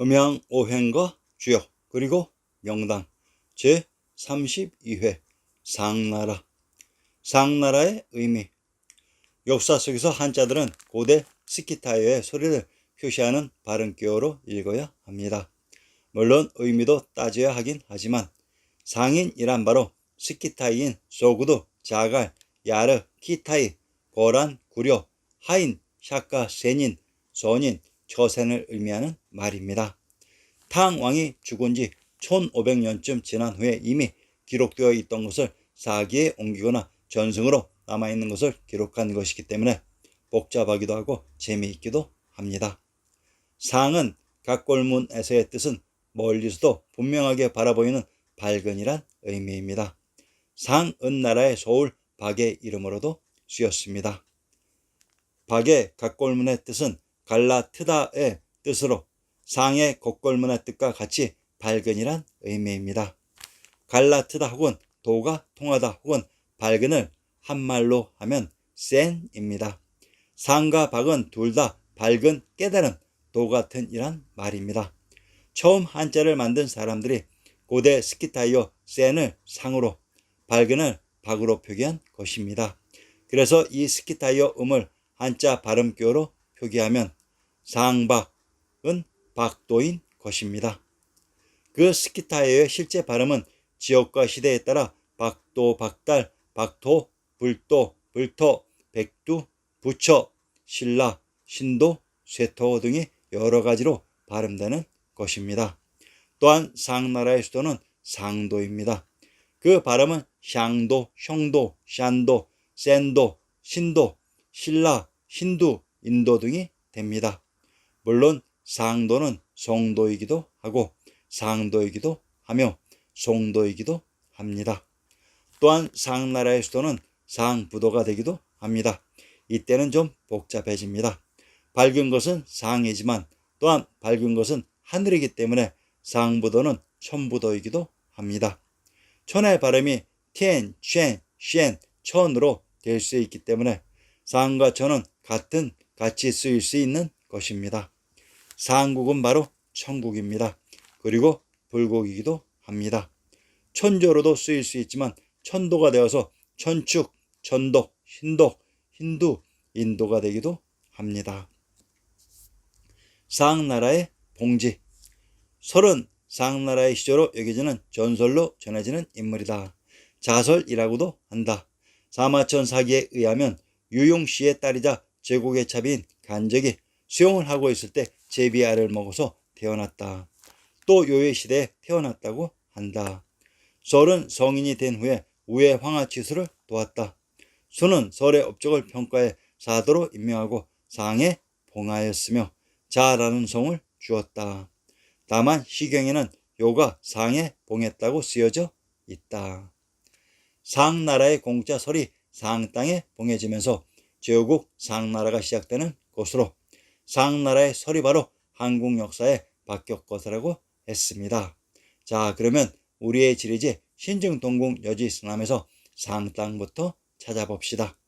음양 오행과 주요 그리고 명당. 제 32회 상나라. 상나라의 의미. 역사 속에서 한자들은 고대 스키타이어의 소리를 표시하는 발음기호로 읽어야 합니다. 물론 의미도 따져야 하긴 하지만 상인이란 바로 스키타이인 소구도 자갈 야르 키타이 고란 구려 하인 샤카 세닌 소닌 처센을 의미하는 말입니다. 탕 왕이 죽은 지 1500년쯤 지난 후에 이미 기록되어 있던 것을 사기에 옮기거나 전승으로 남아있는 것을 기록한 것이기 때문에 복잡하기도 하고 재미있기도 합니다. 상은 각골문에서의 뜻은 멀리서도 분명하게 바라보이는 밝은이란 의미입니다. 상은 나라의 서울 박의 이름으로도 쓰였습니다. 박의 각골문의 뜻은 갈라트다의 뜻으로 상의 곡골문의 뜻과 같이 밝은이란 의미입니다. 갈라트다 혹은 도가 통하다 혹은 밝은을 한말로 하면 센입니다. 상과 박은 둘 다 밝은 깨달은 도 같은 이란 말입니다. 처음 한자를 만든 사람들이 고대 스키타이어 센을 상으로 밝은을 박으로 표기한 것입니다. 그래서 이 스키타이어 음을 한자 발음교로 표기하면 상박은 박도인 것입니다. 그 스키타이어의 실제 발음은 지역과 시대에 따라 박도, 박달, 박토, 불도, 불토, 백두, 부처, 신라, 신도, 쇠토 등이 여러 가지로 발음되는 것입니다. 또한 상나라의 수도는 상도입니다. 그 발음은 샹도, 형도, 샨도, 센도, 신도, 신라, 힌두, 인도 등이 됩니다. 물론 상도는 송도이기도 하고 상도이기도 하며 송도이기도 합니다. 또한 상나라의 수도는 상부도가 되기도 합니다. 이때는 좀 복잡해집니다. 밝은 것은 상이지만 또한 밝은 것은 하늘이기 때문에 상부도는 천부도이기도 합니다. 천의 발음이 텐, 쉔, 쉔, 천으로 될 수 있기 때문에 상과 천은 같은 같이 쓰일 수 있는 것입니다. 상국은 바로 천국입니다. 그리고 불국이기도 합니다. 천조로도 쓰일 수 있지만 천도가 되어서 천축, 천독, 신독, 힌두, 인도가 되기도 합니다. 상나라의 봉지 설은 상나라의 시조로 여겨지는 전설로 전해지는 인물이다. 자설이라고도 한다. 사마천 사기에 의하면 유용 씨의 딸이자 제국의 차비인 간적이 수용을 하고 있을 때 제비알을 먹어서 태어났다. 또 요의 시대에 태어났다고 한다. 설은 성인이 된 후에 우의 황하 치수를 도왔다. 수는 설의 업적을 평가해 사도로 임명하고 상에 봉하였으며 자라는 성을 주었다. 다만 시경에는 요가 상에 봉했다고 쓰여져 있다. 상나라의 공짜 설이 상 땅에 봉해지면서 제후국 상나라가 시작되는 곳으로 상나라의 설이 바로 한국 역사에 바뀌었것이라고 했습니다. 자 그러면 우리의 지리지 신증동궁 여지승함에서 상땅부터 찾아봅시다.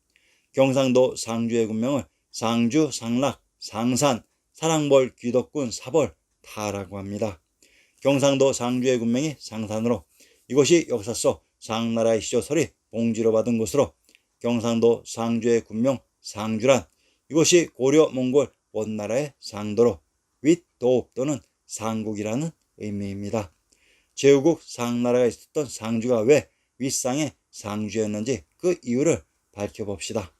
경상도 상주의 군명을 상주, 상락, 상산, 사랑벌, 귀덕군, 사벌, 타라고 합니다. 경상도 상주의 군명이 상산으로 이곳이 역사 속 상나라의 시조설이 봉지로 받은 곳으로 경상도 상주의 군명 상주란 이곳이 고려 몽골 원나라의 상도로 윗도읍 또는 상국이라는 의미입니다. 제후국 상나라가 있었던 상주가 왜 윗상의 상주였는지 그 이유를 밝혀봅시다.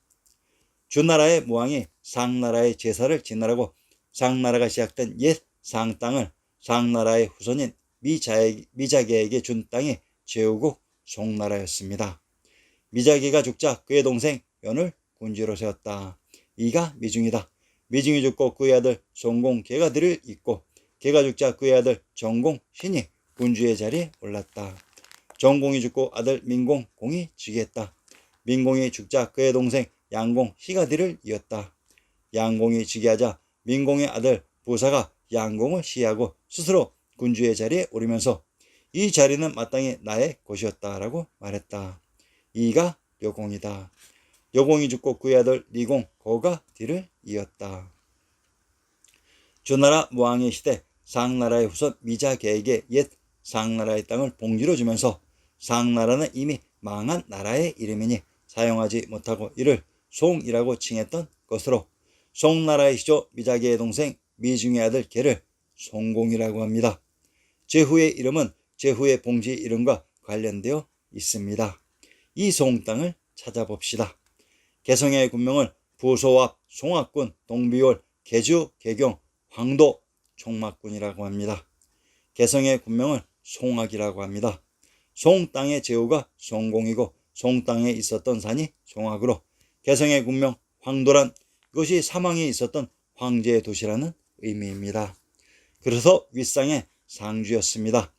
주나라의 무왕이 상나라의 제사를 지나라고 상나라가 시작된 옛 상땅을 상나라의 후손인 미자계에게 준 땅이 제후국 송나라였습니다. 미자계가 죽자 그의 동생 연을 군주로 세웠다. 이가 미중이다. 미중이 죽고 그의 아들 송공 개가들을 잇고 개가 죽자 그의 아들 정공 신이 군주의 자리에 올랐다. 정공이 죽고 아들 민공 공이 즉위했다. 민공이 죽자 그의 동생 양공 희가들을 이었다. 양공이 즉위하자 민공의 아들 부사가 양공을 시해하고 스스로 군주의 자리에 오르면서 이 자리는 마땅히 나의 곳이었다라고 말했다. 이가 여공이다. 여공이 죽고 그의 아들 리공 거가 뒤를 이었다. 주나라 무왕의 시대 상나라의 후손 미자계에게 옛 상나라의 땅을 봉지로 주면서 상나라는 이미 망한 나라의 이름이니 사용하지 못하고 이를 송이라고 칭했던 것으로 송나라의 시조 미자계의 동생 미중의 아들 개를 송공이라고 합니다. 제후의 이름은 제후의 봉지 이름과 관련되어 있습니다. 이 송 땅을 찾아봅시다. 개성의 군명을 부소합, 송악군, 동비월, 개주, 개경, 황도, 총막군이라고 합니다. 개성의 군명을 송악이라고 합니다. 송 땅의 제후가 송공이고 송 땅에 있었던 산이 송악으로 개성의 군명 황도란 이것이 사망에 있었던 황제의 도시라는 의미입니다. 그래서 윗상의 상주였습니다.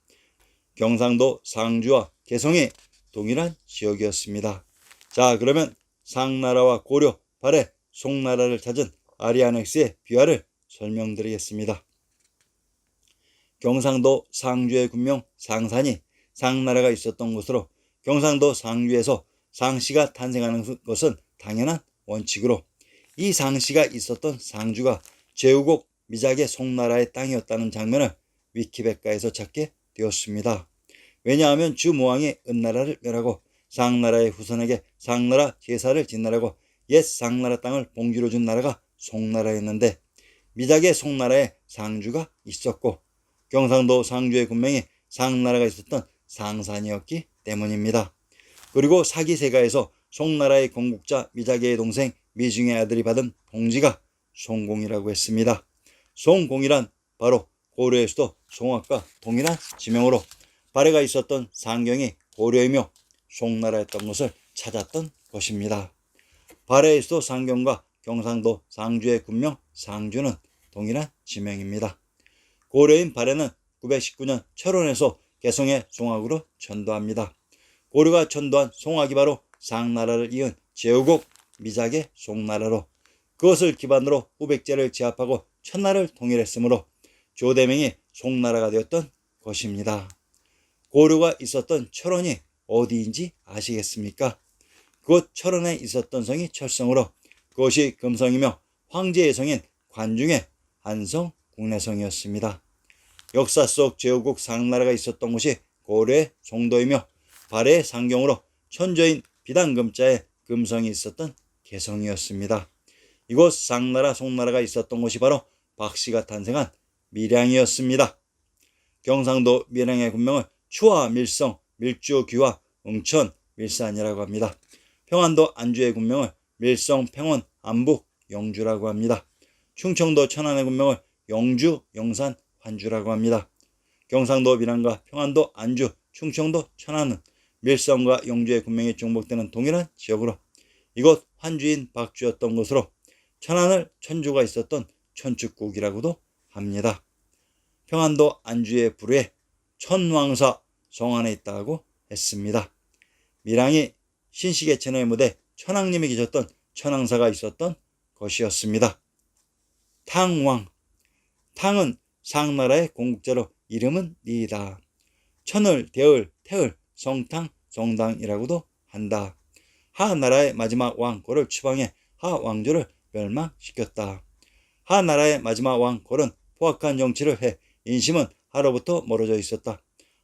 경상도 상주와 개성이 동일한 지역이었습니다. 자 그러면 상나라와 고려, 발해, 송나라를 찾은 아리아넥스의 비화를 설명드리겠습니다. 경상도 상주의 군명 상산이 상나라가 있었던 곳으로 경상도 상주에서 상씨가 탄생하는 것은 당연한 원칙으로 이 상씨가 있었던 상주가 제후국 미작의 송나라의 땅이었다는 장면을 위키백과에서 찾게 되었습니다. 왜냐하면 주모왕이 은나라를 멸하고 상나라의 후손에게 상나라 제사를 지나라고 옛 상나라 땅을 봉지로 준 나라가 송나라였는데 미작의 송나라에 상주가 있었고 경상도 상주의 군명이 상나라가 있었던 상산이었기 때문입니다. 그리고 사기세가에서 송나라의 건국자 미작의 동생 미중의 아들이 받은 봉지가 송공이라고 했습니다. 송공이란 바로 고려의 수도 송악과 동일한 지명으로 발해가 있었던 상경이 고려이며 송나라였던 것을 찾았던 것입니다. 발해의 수도 상경과 경상도 상주의 군명 상주는 동일한 지명입니다. 고려인 발해는 919년 철원에서 개성의 송악으로 전도합니다. 고려가 전도한 송악이 바로 상나라를 이은 제후국 미작의 송나라로 그것을 기반으로 후백제를 제압하고 천나를 통일했으므로 조대명이 송나라가 되었던 것입니다. 고려가 있었던 철원이 어디인지 아시겠습니까? 그곳 철원에 있었던 성이 철성으로 그것이 금성이며 황제의 성인 관중의 한성 국내성이었습니다. 역사 속 제후국 상나라가 있었던 곳이 고려의 송도이며 발해의 상경으로 천조인 비단금자의 금성이 있었던 개성이었습니다. 이곳 상나라 송나라가 있었던 곳이 바로 박씨가 탄생한 밀양이었습니다. 경상도 밀양의 군명을 추화 밀성, 밀주 귀화, 웅천, 밀산이라고 합니다. 평안도 안주의 군명을 밀성, 평원, 안북, 영주라고 합니다. 충청도 천안의 군명을 영주, 영산, 환주라고 합니다. 경상도 밀양과 평안도 안주, 충청도 천안은 밀성과 영주의 군명이 중복되는 동일한 지역으로 이곳 환주인 박주였던 것으로 천안을 천주가 있었던 천축국이라고도 합니다. 평안도 안주의 부르에 천왕사 성안에 있다고 했습니다. 밀양이 신시계천의 무대 천왕님이 계셨던 천왕사가 있었던 것이었습니다. 탕왕 탕은 상나라의 공국자로 이름은 니이다. 천을, 대을, 태을, 성탕, 성당이라고도 한다. 하나라의 마지막 왕 고를 추방해 하왕조를 멸망시켰다. 하나라의 마지막 왕 골은 포악한 정치를 해 인심은 하로부터 멀어져 있었다.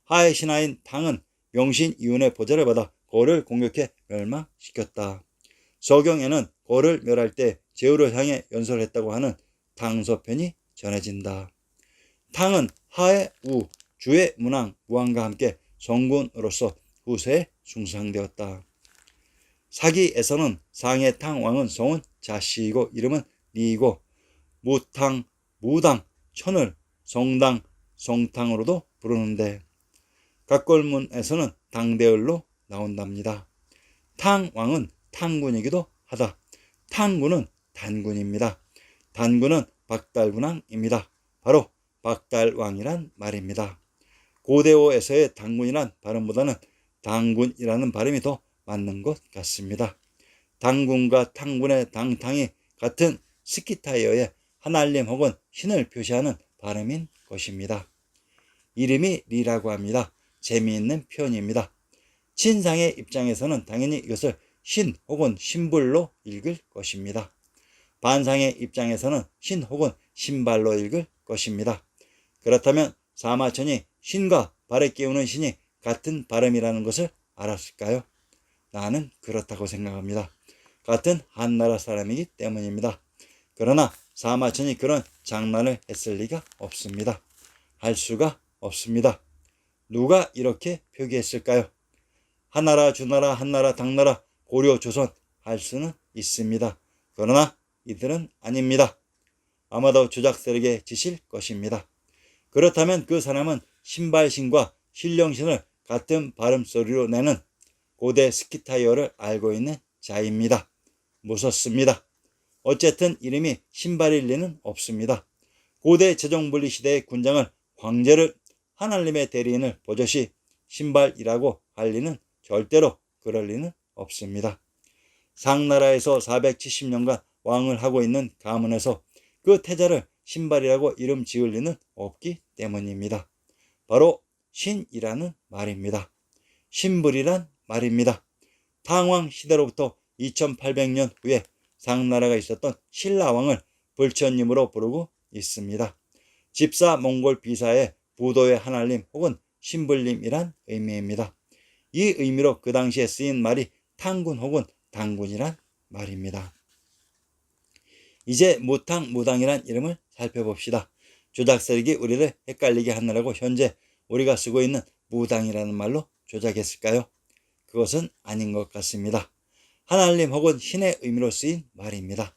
하의 신하인 당은 명신 이윤의 보좌를 받아 고를 공격해 멸망시켰다. 서경에는 고를 멸할 때 제후를 향해 연설했다고 하는 당서편이 전해진다. 탕은 하의 우, 주의 문왕, 무왕과 함께 성군으로서 후세에 숭상되었다. 사기에서는 상해 탕왕은 성은 자씨이고 이름은 리이고 무탕, 무당, 천을, 성당, 성탕으로도 부르는데 각골문에서는 당대을로 나온답니다. 탕왕은 탕군이기도 하다. 탕군은 단군입니다. 단군은 박달군왕입니다. 바로 박달왕이란 말입니다. 고대어에서의 당군이란 발음보다는 당군이라는 발음이 더 맞는 것 같습니다. 당군과 탕군의 당탕이 같은 스키타이어의 하나님 혹은 신을 표시하는 발음인 것입니다. 이름이 리라고 합니다. 재미있는 표현입니다. 신상의 입장에서는 당연히 이것을 신 혹은 신불로 읽을 것입니다. 반상의 입장에서는 신 혹은 신발로 읽을 것입니다. 그렇다면 사마천이 신과 발에 끼우는 신이 같은 발음이라는 것을 알았을까요? 나는 그렇다고 생각합니다. 같은 한나라 사람이기 때문입니다. 그러나 사마천이 그런 장난을 했을 리가 없습니다. 할 수가 없습니다. 누가 이렇게 표기했을까요? 하나라, 주나라, 한나라, 당나라, 고려, 조선 할 수는 있습니다. 그러나 이들은 아닙니다. 아마도 조작 세력에 지실 것입니다. 그렇다면 그 사람은 신발신과 신령신을 같은 발음소리로 내는 고대 스키타이어를 알고 있는 자입니다. 무섭습니다. 어쨌든 이름이 신발일 리는 없습니다. 고대 제정분리 시대의 군장을 황제를 하나님의 대리인을 버젓이 신발이라고 할 리는 절대로 그럴 리는 없습니다. 상나라에서 470년간 왕을 하고 있는 가문에서 그 태자를 신발이라고 이름 지을 리는 없기 때문입니다. 바로 신이라는 말입니다. 신불이란 말입니다. 당왕 시대로부터 2800년 후에 상나라가 있었던 신라왕을 불천님으로 부르고 있습니다. 집사 몽골 비사의 부도의 하나님 혹은 신불님이란 의미입니다. 이 의미로 그 당시에 쓰인 말이 탕군 혹은 당군이란 말입니다. 이제 무탕 무당이란 이름을 살펴봅시다. 조작 세력이 우리를 헷갈리게 하느라고 현재 우리가 쓰고 있는 무당이라는 말로 조작했을까요? 그것은 아닌 것 같습니다. 하나님 혹은 신의 의미로 쓰인 말입니다.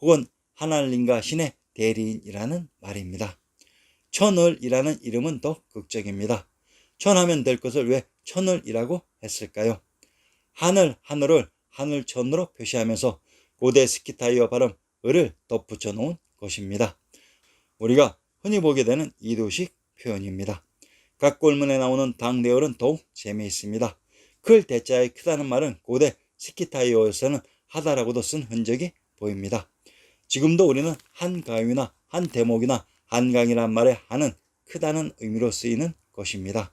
혹은 하나님과 신의 대리인이라는 말입니다. 천을이라는 이름은 더 극적입니다. 천하면 될 것을 왜 천을이라고 했을까요? 하늘, 하늘을 하늘천으로 표시하면서 고대 스키타이어 발음 을을 덧붙여 놓은 것입니다. 우리가 흔히 보게 되는 이도식 표현입니다. 각 골문에 나오는 당대열은 더욱 재미있습니다. 클 대자의 크다는 말은 고대 스키타이어에서는 하다라고도 쓴 흔적이 보입니다. 지금도 우리는 한 가위나 한 대목이나 한강이란 말의 한은 크다는 의미로 쓰이는 것입니다.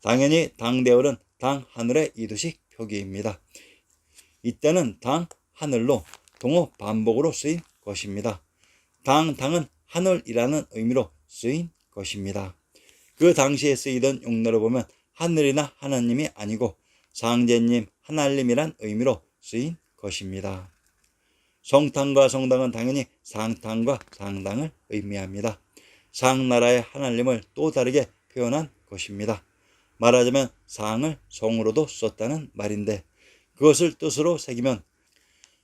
당연히 당대열은 당 하늘의 이두식 표기입니다. 이때는 당 하늘로 동어 반복으로 쓰인 것입니다. 당 당은 하늘이라는 의미로 쓰인 것입니다. 그 당시에 쓰이던 용어로 보면 하늘이나 하나님이 아니고 상제님, 하나님이란 의미로 쓰인 것입니다. 성탕과 성당은 당연히 상탕과 상당을 의미합니다. 상나라의 하나님을 또 다르게 표현한 것입니다. 말하자면 상을 성으로도 썼다는 말인데 그것을 뜻으로 새기면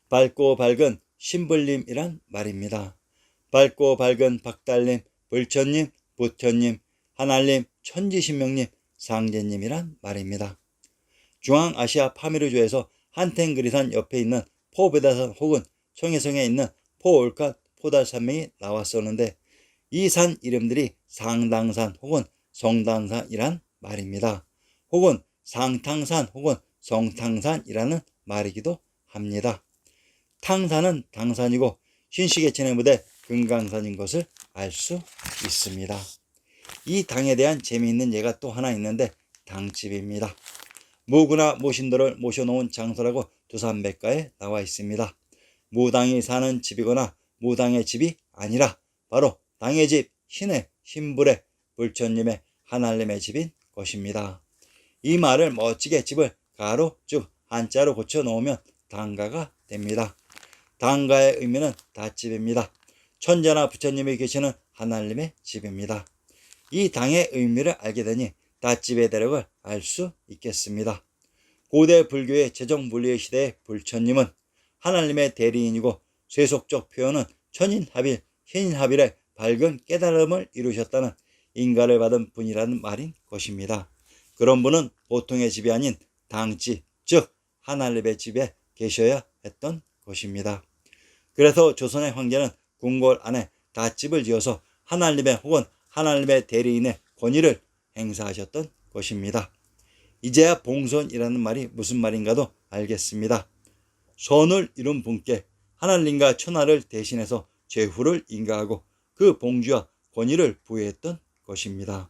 밝고 밝은 신불님이란 말입니다. 밝고 밝은 박달님, 불천님, 부처님, 하나님, 천지신명님, 상제님이란 말입니다. 중앙아시아 파미르조에서 한텐그리산 옆에 있는 포베다산 혹은 청해성에 있는 포올칸 포달산맥이 나왔었는데 이 산 이름들이 상당산 혹은 성당산이란 말입니다. 혹은 상탕산 혹은 성탕산이라는 말이기도 합니다. 탕산은 당산이고 신시계천의 무대 금강산인 것을 알 수 있습니다. 이 당에 대한 재미있는 예가 또 하나 있는데 당집입니다. 무구나 모신도를 모셔놓은 장소라고 두산백가에 나와 있습니다. 무당이 사는 집이거나 무당의 집이 아니라 바로 당의 집, 신의, 신불의, 불천님의, 하나님의 집인 것입니다. 이 말을 멋지게 집을 가로 즉 한자로 고쳐 놓으면 당가가 됩니다. 당가의 의미는 닷집입니다. 천자나 부처님이 계시는 하나님의 집입니다. 이 당의 의미를 알게 되니 닷집의 대력을 알 수 있겠습니다. 고대 불교의 재정분리의 시대의 불천님은 하나님의 대리인이고 쇠속적 표현은 천인합일, 신인합일의 밝은 깨달음을 이루셨다는 인가를 받은 분이라는 말인 것입니다. 그런 분은 보통의 집이 아닌 당집, 즉 하나님의 집에 계셔야 했던 것입니다. 그래서 조선의 황제는 궁궐 안에 닷집을 지어서 하나님의 혹은 하나님의 대리인의 권위를 행사하셨던 것입니다. 이제야 봉선이라는 말이 무슨 말인가도 알겠습니다. 선을 이룬 분께 하나님과 천하를 대신해서 제후를 인가하고 그 봉주와 권위를 부여했던 것입니다.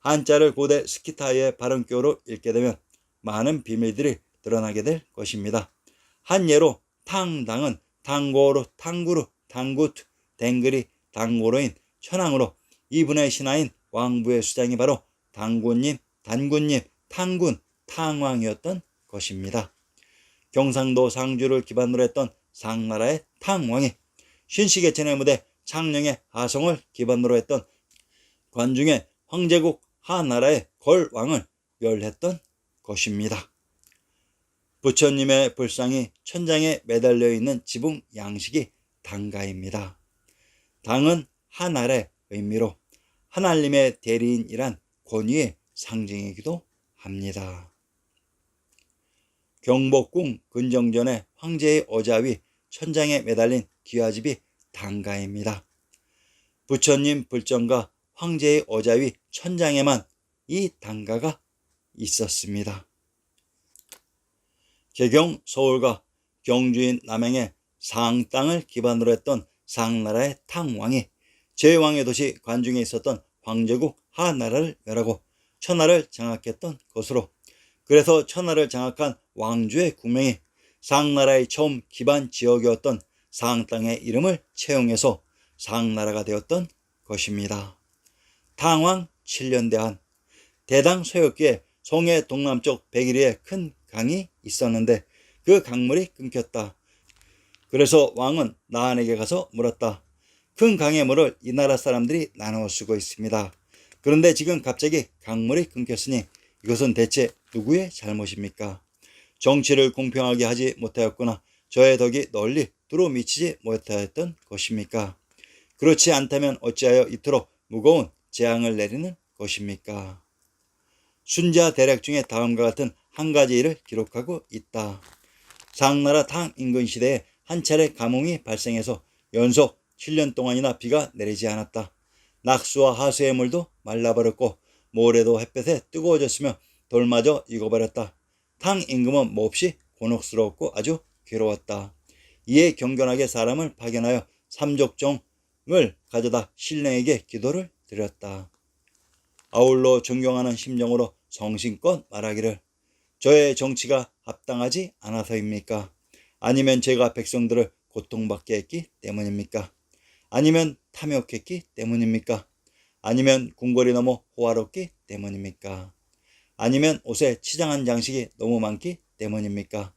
한자를 고대 스키타의 발음교로 읽게 되면 많은 비밀들이 드러나게 될 것입니다. 한 예로 탕당은 당고로 탕구루 당구트 댕그리 당고로인 천황으로 이분의 신하인 왕부의 수장이 바로 당군님, 단군님, 탕군, 탕왕이었던 것입니다. 경상도 상주를 기반으로 했던 상나라의 탕왕이 신시계천의 무대 창녕의 하성을 기반으로 했던 관중의 황제국 하나라의 걸왕을 멸했던 것입니다. 부처님의 불상이 천장에 매달려 있는 지붕 양식이 당가입니다. 당은 하나의 의미로 하나님의 대리인이란 권위의 상징이기도 합니다. 경복궁 근정전의 황제의 어자위 천장에 매달린 기와집이 당가입니다. 부처님 불정과 황제의 어자위 천장에만 이 당가가 있었습니다. 개경 서울과 경주인 남행의 상 땅을 기반으로 했던 상나라의 탕왕이 제왕의 도시 관중에 있었던 황제국 하나라를 멸하고 천하를 장악했던 것으로 그래서 천하를 장악한 왕주의 국명이 상나라의 처음 기반 지역이었던 상 땅의 이름을 채용해서 상나라가 되었던 것입니다. 당왕 7년 대한 대당 소였기에 송해 동남쪽 백일리에 큰 강이 있었는데 그 강물이 끊겼다. 그래서 왕은 나한에게 가서 물었다. 큰 강의 물을 이 나라 사람들이 나누어 쓰고 있습니다. 그런데 지금 갑자기 강물이 끊겼으니 이것은 대체 누구의 잘못입니까? 정치를 공평하게 하지 못하였거나 저의 덕이 널리 두루 미치지 못하였던 것입니까? 그렇지 않다면 어찌하여 이토록 무거운 재앙을 내리는 것입니까? 순자 대략 중에 다음과 같은 한 가지 일을 기록하고 있다. 상나라 탕 인근 시대에 한 차례 가뭄이 발생해서 연속 7년 동안이나 비가 내리지 않았다. 낙수와 하수의 물도 말라버렸고 모래도 햇볕에 뜨거워졌으며 돌마저 익어버렸다. 탕 임금은 몹시 곤혹스러웠고 아주 괴로웠다. 이에 경건하게 사람을 파견하여 삼족종을 가져다 신령에게 기도를 드렸다. 아울러 존경하는 심정으로 성심껏 말하기를 저의 정치가 합당하지 않아서입니까? 아니면 제가 백성들을 고통받게 했기 때문입니까? 아니면 탐욕했기 때문입니까? 아니면 궁궐이 너무 호화롭기 때문입니까? 아니면 옷에 치장한 장식이 너무 많기 때문입니까?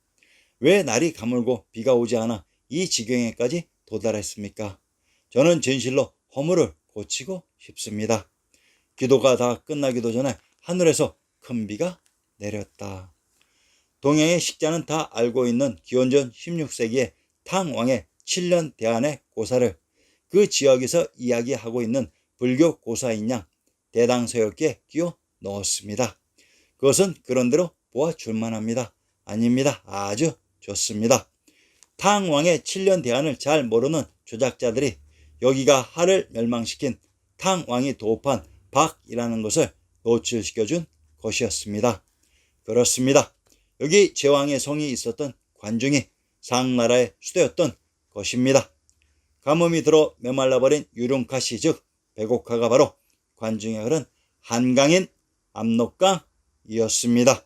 왜 날이 가물고 비가 오지 않아 이 지경에까지 도달했습니까? 저는 진실로 허물을 고치고 싶습니다. 기도가 다 끝나기도 전에 하늘에서 큰 비가 내렸다. 동양의 식자는 다 알고 있는 기원전 16세기의 탕왕의 7년 대안의 고사를 그 지역에서 이야기하고 있는 불교 고사인 양 대당서역기에 끼워 넣었습니다. 그것은 그런대로 보아줄만 합니다. 아닙니다. 아주 좋습니다. 탕왕의 7년 대안을 잘 모르는 조작자들이 여기가 하를 멸망시킨 탕왕이 도읍한 박이라는 것을 노출시켜준 것이었습니다. 그렇습니다. 여기 제왕의 성이 있었던 관중이 상나라의 수도였던 것입니다. 가뭄이 들어 메말라버린 유룡카시 즉 백옥화가 바로 관중에 흐른 한강인 압록강 이었습니다.